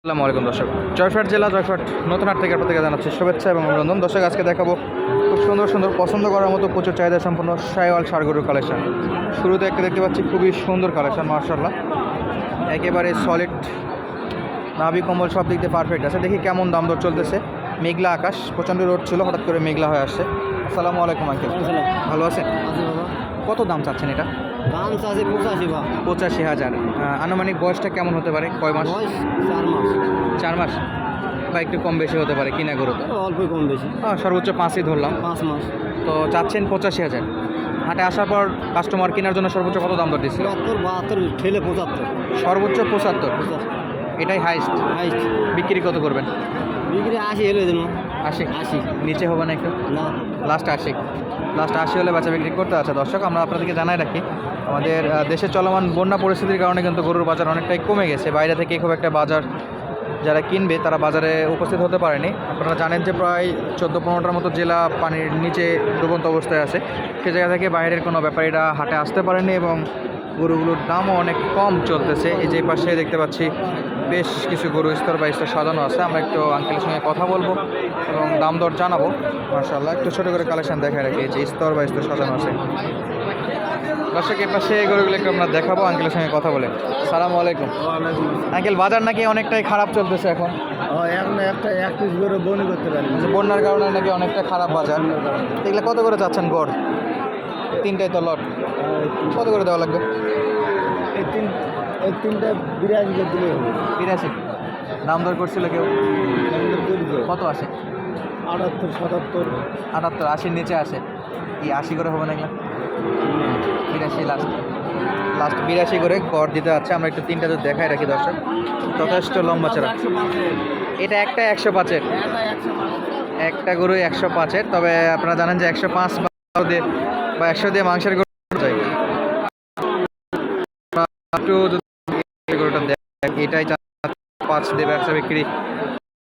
আসসালামু আলাইকুম দর্শক। জয়ফাট জেলা জয়ফাট নতুন হাট থেকে আপনাদেরকে জানাচ্ছি শুভেচ্ছা এবং অভিনন্দন। দর্শক আজকে দেখাবো খুব সুন্দর সুন্দর পছন্দ করার মতো প্রচুর চাহিদা সম্পন্ন সাইওয়াল সারগরুর কালেকশন শুরুতে একটা দেখতে পাচ্ছি খুবই সুন্দর কালেকশন মার্শাল্লাহ একেবারে সলিড নাভি কম্বল সব দিক দিয়ে পারফেক্ট আছে। দেখি কেমন দাম দর চলতেছে। মেঘলা আকাশ প্রচণ্ড রোড ছিল হঠাৎ করে মেঘলা হয়ে আসছে। আসসালামু আলাইকুম আঙ্কেল ভালো আছেন? কত দাম চাচ্ছেন এটা? দাম আছে পঁচাশি বা পঁচাশি হাজার। আনুমানিক বয়সটা কেমন হতে পারে? কয় মাস? বয়স চার মাস। চার মাস? বা একটু কম বেশি হতে পারে কিনা গরু অল্প কম বেশি। আহ, সর্বোচ্চ পাঁচই ধরলাম। পাঁচ মাস। তো চাচ্ছেন পঁচাশি হাজার। হাটে আসার পর কাস্টমার কেনার জন্য সর্বোচ্চ কত দাম দর দিচ্ছিল চুয়াত্তর বাহাত্তর ঠেলে পঁচাত্তর। সর্বোচ্চ পঁচাত্তর। এটাই হাইস্ট হাইস্ট বিক্রি কত করবেন? বিক্রি আশি এলো আশি? আশি। নিচে হবে না একটু? না। লাস্ট আশি। লাস্ট আশি হলে বাচ্চা বিক্রি করতে আছে দর্শক আমরা আপনাদেরকে জানাই রাখি আমাদের দেশে চলমান বন্যা পরিস্থিতির কারণে কিন্তু গরুর বাজার অনেকটাই কমে গেছে। বাইরে থেকে খুব একটা বাজার যারা কিনবে তারা বাজারে উপস্থিত হতে পারেনি। আপনারা জানেন যে প্রায় চোদ্দ পনেরোটার মতো জেলা পানির নিচে ডুবন্ত অবস্থায় আছে। সে জায়গা থেকে বাইরের কোনো ব্যাপারীরা হাটে আসতে পারেনি এবং গরুগুলোর দামও অনেক কম চলতেছে। এই যে পাশে দেখতে পাচ্ছি বেশ কিছু গরু স্তর বা স্তর সাজানো আছে। আমরা একটু আঙ্কেলের সঙ্গে কথা বলব এবং দাম দর জানাব। মার্শাল্লাহ একটু ছোটো করে কালেকশন দেখায় রাখি যে স্তর বা স্তর সাজানো আছে। দর্শক এর পাশে এই গরুগুলো একটু আমরা দেখাবো আঙ্কেলের সঙ্গে কথা বলে। সালাম আলাইকুম। আঙ্কেল বাজার নাকি অনেকটাই খারাপ চলতেছে এখন? এখন একটা এক পিস করে করতে পারি বন্যার কারণে নাকি অনেকটা খারাপ বাজার। এগুলো কত করে যাচ্ছেন গড়? তিনটাই তো লট। কত করে দেওয়া লাগবে? এই তিন এই তিনটা বিরাশি করে দিলে হবে। বিরাশি। দাম দর করছিল কেউ? কত আসে? আটাত্তর সাতাত্তর। আটাত্তর আশির নিচে আসে। কি আশি করে হবে না বিরাশি লাস্ট লাস্ট বিরাশি করে গড় দিতে যাচ্ছে। আমরা একটু তিনটা যদি দেখাই রাখি দর্শক। যথেষ্ট লম্বা চড়া এটা একটা একশো পাঁচের। একটা গরু একশো পাঁচের। তবে আপনারা জানেন যে একশো পাঁচ দিয়ে বা একশো দিয়ে মাংসের গরু। যায় একটু গরুটা দেখ, এটাই পাঁচ দিয়ে ব্যবসা বিক্রি।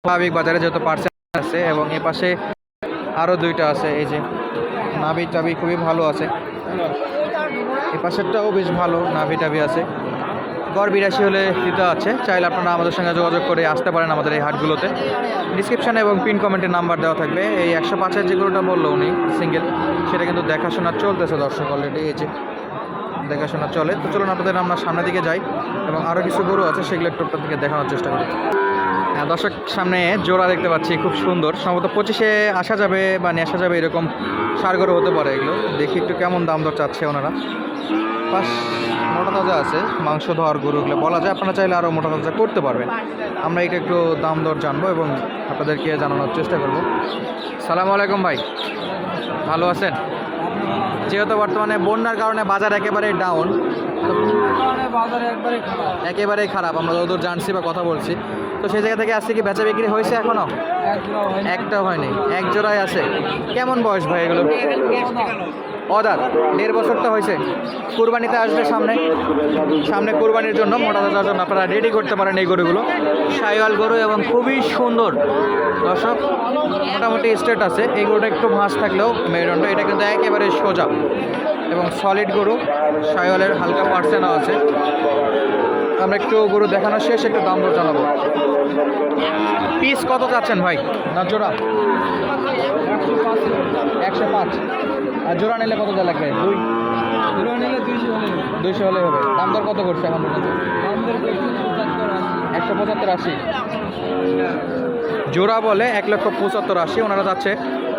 স্বাভাবিক বাজারে যত পার্সেন্ট আছে এবং এ পাশে আরও দুইটা আছে, এই যে নাভি টাভি খুবই ভালো আছে। এ পাশেরটাও বেশ ভালো নাভি টাভি আছে। গড় বিরাশি হলে দিতে আছে, চাইলে আপনারা আমাদের সঙ্গে যোগাযোগ করে আসতে পারেন আমাদের এই হাটগুলোতে। ডিসক্রিপশানে এবং পিন কমেন্টে নাম্বার দেওয়া থাকবে। এই একশো পাঁচের যে গরুটা বলল উনি সিঙ্গেল সেটা কিন্তু দেখাশোনা চলতেছে দর্শক অলরেডি এই যে দেখাশোনা চলে। তো চলুন আপনাদের আমরা সামনের দিকে যাই এবং আরও কিছু গরু আছে, সেগুলো একটু আপনাদেরকে দেখানোর চেষ্টা করি। হ্যাঁ দর্শক, সামনে জোড়া দেখতে পাচ্ছি, খুব সুন্দর। সম্ভবত পঁচিশে আসা যাবে বা নিয়ে আসা যাবে এরকম সার গরু হতে পারে এগুলো। দেখি একটু কেমন দাম দর চাচ্ছে ওনারা। পাশ মোটা তাজা আছে, মাংস ধোয়ার গরুগুলো বলা যায়। আপনারা চাইলে আরও মোটা তাজা করতে পারবেন। আমরা এটা একটু দাম দর জানব এবং আপনাদেরকে জানানোর চেষ্টা করব। সালাম আলাইকুম ভাই। ভালো আছেন? যেহেতু বর্তমানে বন্যার কারণে বাজার একেবারে ডাউন একেবারেই খারাপ আমরা যতদূর জানছি বা কথা বলছি। তো সেই জায়গা থেকে আজকে কি বেচা বিক্রি হয়েছে এখনও? একটাও হয়নি, এক জোড়ায় আছে। কেমন বয়স ভাই এগুলো? অদার, দেড় বছর তো হয়েছে। কুরবানিতে আসবে সামনে। সামনে কুরবানির জন্য, মোটা তাজার জন্য আপনারা রেডি করতে পারেন এই গরুগুলো। সাইওয়াল গরু এবং খুবই সুন্দর। দর্শক, মোটামুটি স্টেট আছে। এই গরুটা একটু ভাঁজ থাকলেও মেরুনটা এটা কিন্তু একেবারে সোজা। এবং সলিড গরু, সাইওয়ালের হালকা পার্সেন্টও আছে। আমরা একটু গরু দেখানো শেষ একটু দাম দর জানাব। পিস কত চাচ্ছেন ভাই? না জোড়া? একশো পাঁচ। আর জোড়া নিলে কত লাগবে? দুই। জোড়া নিলে দুইশো হলে দুইশো হলে হবে। দাম দর কত করছে এখন পর্যন্ত? একশো পঁচাত্তর আশি। জোড়া বলে এক লক্ষ পঁচাত্তর আশি ওনারা যাচ্ছে।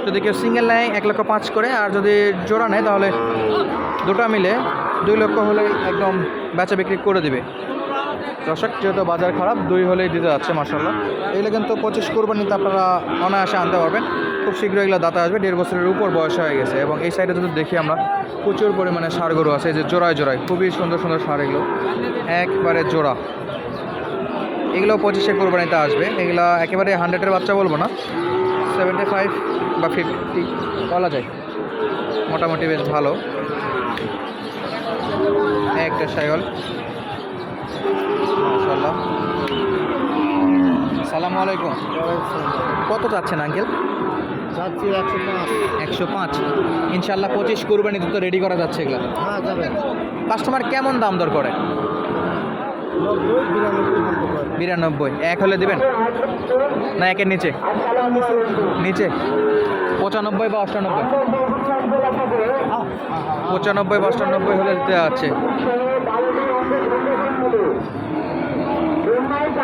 যদি কেউ সিঙ্গেল নেয় এক লক্ষ পাঁচ করে আর যদি জোড়া নেয় তাহলে দুটো মিলে দুই লক্ষ হলে একদম বেচা বিক্রি করে দিবে। দর্শক, যেহেতু বাজার খারাপ, দুই হলেই দিতে যাচ্ছে মার্শাল্লাহ এগুলো কিন্তু পঁচিশ কোরবানিতে আপনারা অনায়াসে আনতে পারবেন। খুব শীঘ্রই এগুলো দাতা আসবে, দেড় বছরের উপর বয়স হয়ে গেছে। এবং এই সাইডে যদি দেখি আমরা, প্রচুর পরিমাণে সার গরু আছে যে জোড়ায় জোড়ায়, খুবই সুন্দর সুন্দর সার এগুলো। একবারে জোড়া। এগুলো পঁচিশে কোরবানিতে আসবে। এগুলো একেবারে হান্ড্রেডের বাচ্চা বলব না। সেভেন্টি ফাইভ বা ফিফটি বলা যায়। মোটামুটি বেশ ভালো। একটা সাইকেল মাশাল্লাহ সালামু আলাইকুম। কত চাচ্ছেন আঙ্কেল? যাচ্ছি একশো পাঁচ। একশো পাঁচ। ইনশাল্লাহ পঁচিশ কোরবানিতে তো রেডি করা যাচ্ছে এগুলো। হ্যাঁ যাবে। কাস্টমার কেমন দাম দর করে? বিরানব্বই। এক হলে দিবেন? না একের নিচে? নিচে? পঁচানব্বই বা অষ্টানব্বই? পঁচানব্বই বা অষ্টানব্বই হলে দিতে আছে।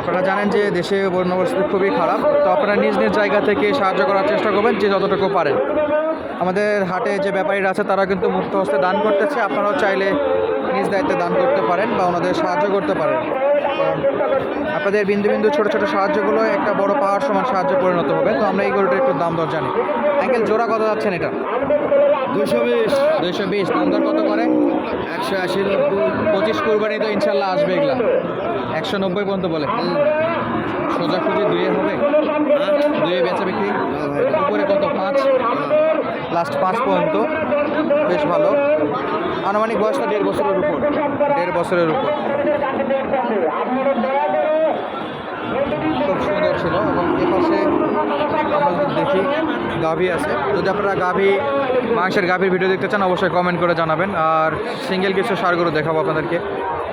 আপনারা জানেন যে দেশে বন্যা পরিস্থিতি খুবই খারাপ তো আপনারা নিজ নিজ জায়গা থেকে সাহায্য করার চেষ্টা করবেন যে যতটুকু পারেন। আমাদের হাটে যে ব্যাপারীরা আছে তারা কিন্তু মুক্ত হস্তে দান করতেছে। আপনারাও চাইলে নিজ দায়িত্বে দান করতে পারেন বা ওনাদের সাহায্য করতে পারেন। আপনাদের বিন্দু বিন্দু ছোটো ছোটো সাহায্যগুলো একটা বড় পাহাড় সমান সাহায্য পরিণত হবে। তো আমরা এই গরুটার একটু দাম দর জানি। অ্যাঙ্কেল জোড়া কত যাচ্ছেন এটা? দুশো বিশ। দুইশো বিশ। দাম দর কত করে? একশো আশি পঁচিশ কোরবানি তো ইনশাল্লাহ আসবে এগুলা। একশো নব্বই পর্যন্ত বলে। সোজা সোজাসুজি দুয়ে হবে। দুয়ে বেচা বিক্রি। উপরে কত? পাঁচ। লাস্ট পাঁচ পর্যন্ত। বেশ ভালো। আনুমানিক বয়সটা দেড় বছরের উপর। দেড় বছরের উপর। খুব সুন্দর ছিল। এবং এপাশে দেখি, গাভী আছে। যদি আপনারা গাভী, মাংসের গাভীর ভিডিও দেখতে চান, অবশ্যই কমেন্ট করে জানাবেন। আর সিঙ্গেল কিছু সারগুলো দেখাবো আপনাদেরকে।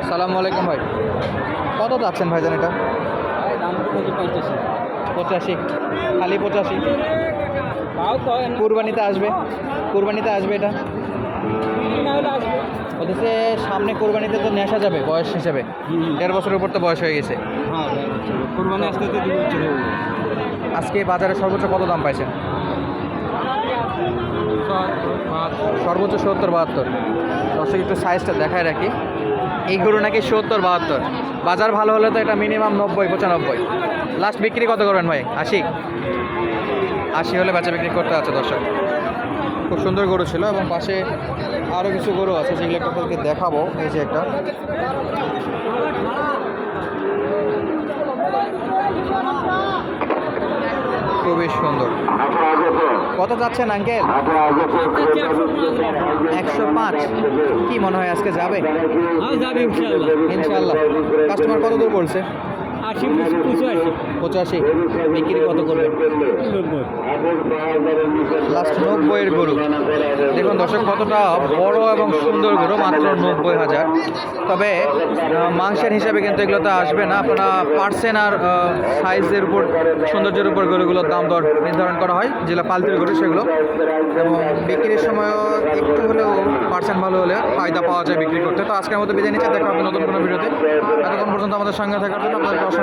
সালামু আলাইকুম ভাই। কত যাচ্ছেন ভাইজান এটা? পঁচাশি। খালি পঁচাশি। কুরবানিতে আসবে। কুরবানিতে আসবে এটা? ওদেরকে সামনে কোরবানিতে তো নেশা যাবে বয়স হিসেবে। দেড় বছরের উপর তো বয়স হয়ে গেছে। কোরবানি আসতে তো আজকে বাজারে সর্বোচ্চ কত দাম পাইছেন? সর্বোচ্চ সত্তর বাহাত্তর। দর্শক একটু সাইজটা দেখায় রাখি। এই গরু নাকি সত্তর, বাহাত্তর। বাজার ভালো হলে তো এটা মিনিমাম নব্বই, পঁচানব্বই। লাস্ট বিক্রি কত করবেন ভাই? আশি? আশি হলে বাচ্চা বিক্রি করতে আছে দর্শক। খুব সুন্দর গরু ছিল এবং পাশে আরও কিছু গরু আছে যেগুলো আপনাদেরকে দেখাবো। এই যে একটা। খুবই সুন্দর। কত যাচ্ছেন আঙ্কেল? একশো পাঁচ। কি মনে হয় আজকে যাবে? ইনশাল্লাহ ইনশাল্লাহ কাস্টমার কত দূর বলছে? আশি পঁচাশি পঁচাশি বিক্রি কত করবেন? লাস্ট নব্বইয়ের গরু। দেখুন দর্শক কতটা বড় এবং সুন্দর গরু মাত্র নব্বই হাজার। তবে মাংসের হিসাবে কিন্তু এগুলো তো আসবে না। আপনারা পার্সেন্ট আর সাইজের উপর সৌন্দর্যের উপর গরুগুলোর দাম দর নির্ধারণ করা হয়। যেগুলো পালতির গরু সেগুলো। এবং বিক্রির সময়ও একটু হলেও পার্সেন্ট ভালো হলে ফায়দা পাওয়া যায় বিক্রি করতে। তো আজকের মতো বিদায় নিচ্ছে। দেখা হবে নতুন কোনো ভিডিওতে। এতক্ষণ পর্যন্ত আমাদের সঙ্গে থাকার জন্য আপনাদেরকে